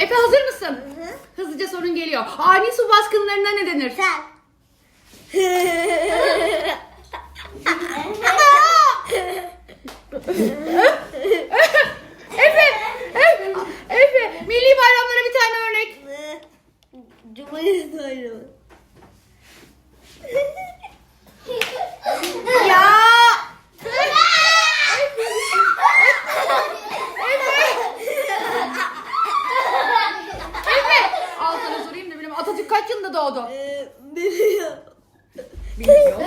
Efe hazır mısın? Hı. Hızlıca sorun geliyor. Ani su baskınlarına ne denir? Sen. Efe! Efe! Efe! Milli bayramlara bir tane örnek. Cumhuriyet Bayramı. kaç yılında doğdu? Ee, Bilmiyorum. Ee, Bilmiyorum.